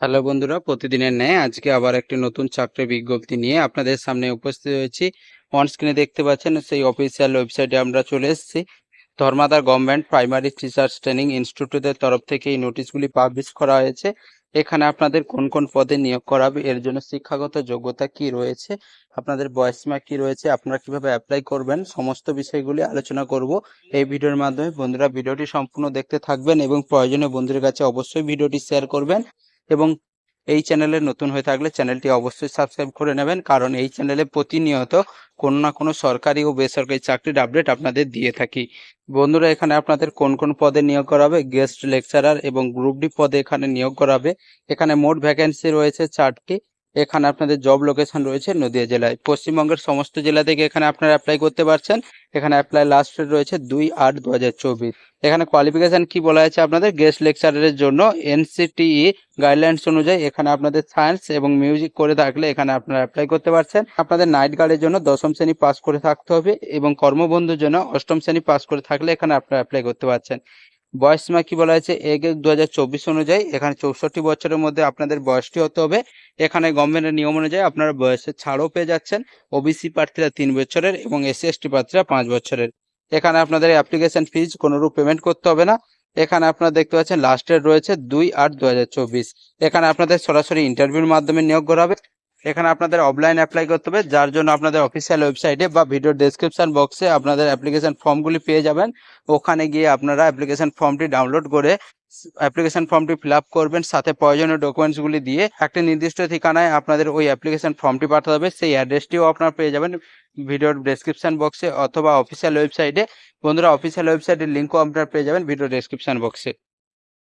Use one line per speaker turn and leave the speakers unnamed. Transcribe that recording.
Hello বন্ধুরা, প্রতিদিনের ন্যায় আজকে আবার একটি নতুন চাকরি বিজ্ঞপ্তি নিয়ে আপনাদের সামনে উপস্থিত হয়েছি। অন স্ক্রিনে দেখতে পাচ্ছেন সেই অফিসিয়াল ওয়েবসাইটে আমরা চলে এসেছি। Dharmadar government primary teachers training ইনস্টিটিউটের তরফ থেকে এই নোটিশগুলি পাবলিশ করা হয়েছে। এখানে আপনাদের কোন কোন পদে নিয়োগ করাবে, এর জন্য শিক্ষাগত যোগ্যতা কি রয়েছে, আপনাদের বয়সীমা কি রয়েছে, আপনারা কীভাবে অ্যাপ্লাই করবেন, সমস্ত বিষয়গুলি আলোচনা করব এই ভিডিওর মাধ্যমে। বন্ধুরা, ভিডিওটি সম্পূর্ণ দেখতে থাকবেন এবং প্রয়োজনীয় বন্ধুদের কাছে অবশ্যই ভিডিওটি শেয়ার করবেন। এবং এই চ্যানেলে নতুন হয়ে থাকলে চ্যানেলটি অবশ্যই সাবস্ক্রাইব করে নেবেন, কারণ এই চ্যানেলে প্রতিনিয়ত কোনো না কোনো সরকারি ও বেসরকারি চাকরির আপডেট আপনাদের দিয়ে থাকি। বন্ধুরা, এখানে আপনাদের কোন কোন পদে নিয়োগ করা হবে? গেস্ট লেকচারার এবং গ্রুপ ডি পদে এখানে নিয়োগ করা হবে। এখানে মোট ভ্যাকেন্সি রয়েছে চারটি। এখানে আপনাদের জব লোকেশন রয়েছে নদিয়া জেলায়। পশ্চিমবঙ্গের সমস্ত জেলা থেকে এখানে আপনারা অ্যাপ্লাই করতে পারছেন। এখানে অ্যাপ্লাই লাস্ট ডেট রয়েছে দুই আট দু এখানে কোয়ালিফিকেশন কি বলা হয়েছে আপনাদের? গেস্ট লেকচারের জন্য এনসিটিই গাইডলাইন্স অনুযায়ী এখানে আপনাদের সায়েন্স এবং মিউজিক করে থাকলে এখানে আপনারা অ্যাপ্লাই করতে পারছেন। আপনাদের নাইট গার্ডের জন্য দশম শ্রেণি পাস করে থাকতে হবে এবং কর্মবন্ধুর জন্য অষ্টম শ্রেণি পাস করে থাকলে এখানে আপনারা অ্যাপ্লাই করতে পারছেন। বয়স সীমা কি বলা হয়েছে? এক এক দু অনুযায়ী এখানে চৌষট্টি বছরের মধ্যে আপনাদের বয়সটি হতে হবে। এখানে গভর্নমেন্টের নিয়ম অনুযায়ী আপনারা বয়সের ছাড়ও পেয়ে যাচ্ছেন। ওবিসি প্রার্থীরা তিন বছরের এবং এসসি এসটি প্রার্থীরা পাঁচ বছরের। এখানে আপনাদের অ্যাপ্লিকেশন ফিজ কোনোরূপ পেমেন্ট করতে হবে না। এখানে আপনারা দেখতে পাচ্ছেন লাস্ট ডেট রয়েছে দুই আট দু এখানে আপনাদের সরাসরি ইন্টারভিউর মাধ্যমে নিয়োগ করা হবে। এখানে আপনাদের অফলাইন অ্যাপ্লাই করতে হবে, যার জন্য আপনাদের অফিসিয়াল ওয়েবসাইটে বা ভিডিও ডেসক্রিপশন বক্সে আপনাদের অ্যাপ্লিকেশন ফর্মগুলি পেয়ে যাবেন। ওখানে গিয়ে আপনারা অ্যাপ্লিকেশন ফর্মটি ডাউনলোড করে অ্যাপ্লিকেশন ফর্মটি ফিল আপ করবেন, সাথে প্রয়োজনীয় ডকুমেন্টসগুলি দিয়ে একটি নির্দিষ্ট ঠিকানায় আপনাদের ওই অ্যাপ্লিকেশন ফর্মটি পাঠাতে হবে, সেই অ্যাড্রেসটিও আপনারা পেয়ে যাবেন ভিডিওর ডেসক্রিপশন বক্সে অথবা অফিসিয়াল ওয়েবসাইটে বন্ধুরা অফিসিয়াল ওয়েবসাইটের লিঙ্কও আপনারা পেয়ে যাবেন ভিডিও ডেসক্রিপশন বক্সে